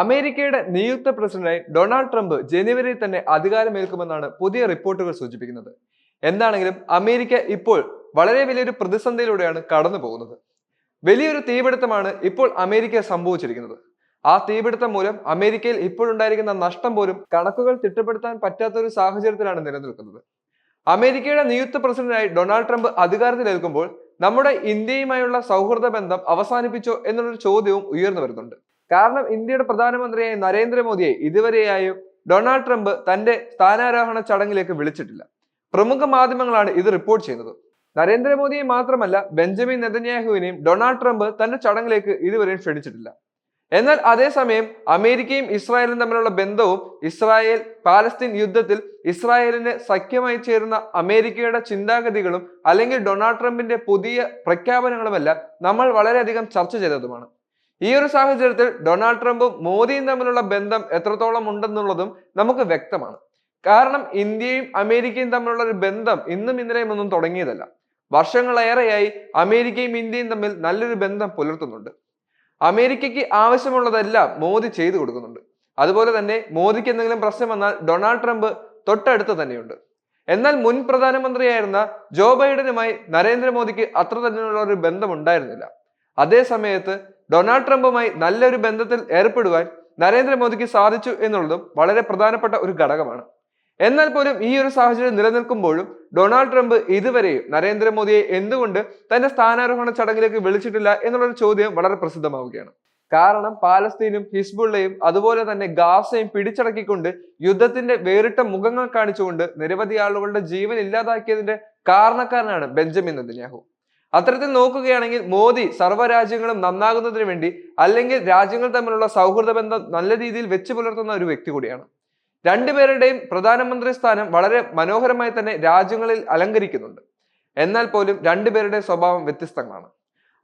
അമേരിക്കയുടെ നിയുക്ത പ്രസിഡന്റായി ഡൊണാൾഡ് ട്രംപ് ജനുവരിയിൽ തന്നെ അധികാരമേൽക്കുമെന്നാണ് പുതിയ റിപ്പോർട്ടുകൾ സൂചിപ്പിക്കുന്നത്. എന്താണെങ്കിലും അമേരിക്ക ഇപ്പോൾ വളരെ വലിയൊരു പ്രതിസന്ധിയിലൂടെയാണ് കടന്നു പോകുന്നത്. വലിയൊരു തീപിടുത്തമാണ് ഇപ്പോൾ അമേരിക്ക സംഭവിച്ചിരിക്കുന്നത്. ആ തീപിടുത്തം മൂലം അമേരിക്കയിൽ ഇപ്പോഴുണ്ടായിരിക്കുന്ന നഷ്ടം പോലും കണക്കുകൾ തിട്ടപ്പെടുത്താൻ പറ്റാത്ത ഒരു സാഹചര്യത്തിലാണ് നിലനിൽക്കുന്നത്. അമേരിക്കയുടെ നിയുക്ത പ്രസിഡന്റായി ഡൊണാൾഡ് ട്രംപ് അധികാരത്തിലേൽക്കുമ്പോൾ നമ്മുടെ ഇന്ത്യയുമായുള്ള സൗഹൃദ ബന്ധം അവസാനിപ്പിച്ചോ എന്നുള്ളൊരു ചോദ്യവും ഉയർന്നു വരുന്നുണ്ട്. കാരണം ഇന്ത്യയുടെ പ്രധാനമന്ത്രിയായ നരേന്ദ്രമോദിയെ ഇതുവരെയായും ഡൊണാൾഡ് ട്രംപ് തന്റെ സ്ഥാനാരോഹണ ചടങ്ങിലേക്ക് വിളിച്ചിട്ടില്ല. പ്രമുഖ മാധ്യമങ്ങളാണ് ഇത് റിപ്പോർട്ട് ചെയ്യുന്നത്. നരേന്ദ്രമോദിയെ മാത്രമല്ല ബെഞ്ചമിൻ നെതന്യാഹുവിനെയും ഡൊണാൾഡ് ട്രംപ് തന്റെ ചടങ്ങിലേക്ക് ഇതുവരെയും ക്ഷണിച്ചിട്ടില്ല. എന്നാൽ അതേസമയം അമേരിക്കയും ഇസ്രായേലും തമ്മിലുള്ള ബന്ധവും ഇസ്രായേൽ പാലസ്തീൻ യുദ്ധത്തിൽ ഇസ്രായേലിന് സഖ്യമായി ചേരുന്ന അമേരിക്കയുടെ ചിന്താഗതികളും അല്ലെങ്കിൽ ഡൊണാൾഡ് ട്രംപിന്റെ പുതിയ പ്രഖ്യാപനങ്ങളുമെല്ലാം നമ്മൾ വളരെയധികം ചർച്ച ചെയ്തതുമാണ്. ഈ ഒരു സാഹചര്യത്തിൽ ഡൊണാൾഡ് ട്രംപും മോദിയും തമ്മിലുള്ള ബന്ധം എത്രത്തോളം ഉണ്ടെന്നുള്ളതും നമുക്ക് വ്യക്തമാണ്. കാരണം ഇന്ത്യയും അമേരിക്കയും തമ്മിലുള്ള ഒരു ബന്ധം ഇന്നും ഇന്നലെയും ഒന്നും തുടങ്ങിയതല്ല. വർഷങ്ങളേറെയായി അമേരിക്കയും ഇന്ത്യയും തമ്മിൽ നല്ലൊരു ബന്ധം പുലർത്തുന്നുണ്ട്. അമേരിക്കയ്ക്ക് ആവശ്യമുള്ളതെല്ലാം മോദി ചെയ്തു കൊടുക്കുന്നുണ്ട്. അതുപോലെ തന്നെ മോദിക്ക് എന്തെങ്കിലും പ്രശ്നം വന്നാൽ ഡൊണാൾഡ് ട്രംപ് തൊട്ടടുത്ത് തന്നെയുണ്ട്. എന്നാൽ മുൻ പ്രധാനമന്ത്രിയായിരുന്ന ജോ ബൈഡനുമായി നരേന്ദ്രമോദിക്ക് അത്ര തന്നെയുള്ള ഒരു ബന്ധമുണ്ടായിരുന്നില്ല. അതേ സമയത്ത് ഡൊണാൾഡ് ട്രംപുമായി നല്ലൊരു ബന്ധത്തിൽ ഏർപ്പെടുവാൻ നരേന്ദ്രമോദിക്ക് സാധിച്ചു എന്നുള്ളതും വളരെ പ്രധാനപ്പെട്ട ഒരു ഘടകമാണ്. എന്നാൽ പോലും ഈ ഒരു സാഹചര്യം നിലനിൽക്കുമ്പോഴും ഡൊണാൾഡ് ട്രംപ് ഇതുവരെയും നരേന്ദ്രമോദിയെ എന്തുകൊണ്ട് തന്റെ സ്ഥാനാരോഹണ ചടങ്ങിലേക്ക് വിളിച്ചിട്ടില്ല എന്നുള്ളൊരു ചോദ്യം വളരെ പ്രസിദ്ധമാവുകയാണ്. കാരണം പാലസ്തീനും ഹിസ്ബുള്ളയും അതുപോലെ തന്നെ ഗാസയും പിടിച്ചടക്കിക്കൊണ്ട് യുദ്ധത്തിന്റെ വേറിട്ട മുഖങ്ങൾ കാണിച്ചുകൊണ്ട് നിരവധി ആളുകളുടെ ജീവൻ ഇല്ലാതാക്കിയതിന്റെ കാരണക്കാരനാണ് ബെഞ്ചമിൻ നെതന്യാഹു. അത്തരത്തിൽ നോക്കുകയാണെങ്കിൽ മോദി സർവരാജ്യങ്ങളും നന്നാകുന്നതിന് വേണ്ടി അല്ലെങ്കിൽ രാജ്യങ്ങൾ തമ്മിലുള്ള സൗഹൃദ ബന്ധം നല്ല രീതിയിൽ വെച്ചു പുലർത്തുന്ന ഒരു വ്യക്തി കൂടിയാണ്. രണ്ടുപേരുടെയും പ്രധാനമന്ത്രി സ്ഥാനം വളരെ മനോഹരമായി തന്നെ രാജ്യങ്ങളിൽ അലങ്കരിക്കുന്നുണ്ട്. എന്നാൽ പോലും രണ്ടുപേരുടെ സ്വഭാവം വ്യത്യസ്തങ്ങളാണ്.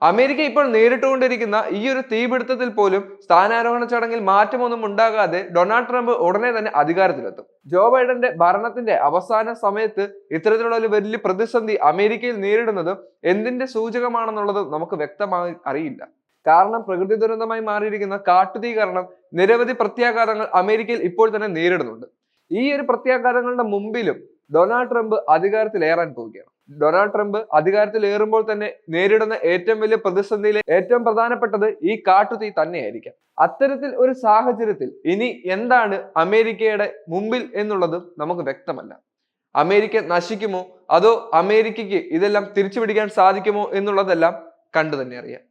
അമേരിക്ക ഇപ്പോൾ നേരിട്ടുകൊണ്ടിരിക്കുന്ന ഈ ഒരു തീപിടുത്തത്തിൽ പോലും സ്ഥാനാരോഹണ ചടങ്ങിൽ മാറ്റമൊന്നും ഉണ്ടാകാതെ ഡൊണാൾഡ് ട്രംപ് ഉടനെ തന്നെ അധികാരത്തിലെത്തും. ജോ ബൈഡന്റെ ഭരണത്തിന്റെ അവസാന സമയത്ത് ഇത്തരത്തിലുള്ള ഒരു വലിയ പ്രതിസന്ധി അമേരിക്കയിൽ നേരിടുന്നത് എന്തിന്റെ സൂചകമാണെന്നുള്ളത് നമുക്ക് വ്യക്തമായി അറിയില്ല. കാരണം പ്രകൃതി ദുരന്തമായി മാറിയിരിക്കുന്ന കാട്ടുതീകരണം നിരവധി പ്രത്യാഘാതങ്ങൾ അമേരിക്കയിൽ ഇപ്പോൾ തന്നെ നേരിടുന്നുണ്ട്. ഈ ഒരു പ്രത്യാഘാതങ്ങളുടെ മുമ്പിലും ഡൊണാൾഡ് ട്രംപ് അധികാരത്തിലേറാൻ പോവുകയാണ്. ഡൊണാൾഡ് ട്രംപ് അധികാരത്തിൽ ഏറുമ്പോൾ തന്നെ നേരിടുന്ന ഏറ്റവും വലിയ പ്രതിസന്ധിയിലെ ഏറ്റവും പ്രധാനപ്പെട്ടത് ഈ കാട്ടുതീ തന്നെയായിരിക്കാം. അത്തരത്തിൽ ഒരു സാഹചര്യത്തിൽ ഇനി എന്താണ് അമേരിക്കയുടെ മുമ്പിൽ എന്നുള്ളതും നമുക്ക് വ്യക്തമല്ല. അമേരിക്ക നശിക്കുമോ? അതോ അമേരിക്കയ്ക്ക് ഇതെല്ലാം തിരിച്ചു പിടിക്കാൻ സാധിക്കുമോ എന്നുള്ളതെല്ലാം കണ്ടു തന്നെ അറിയാം.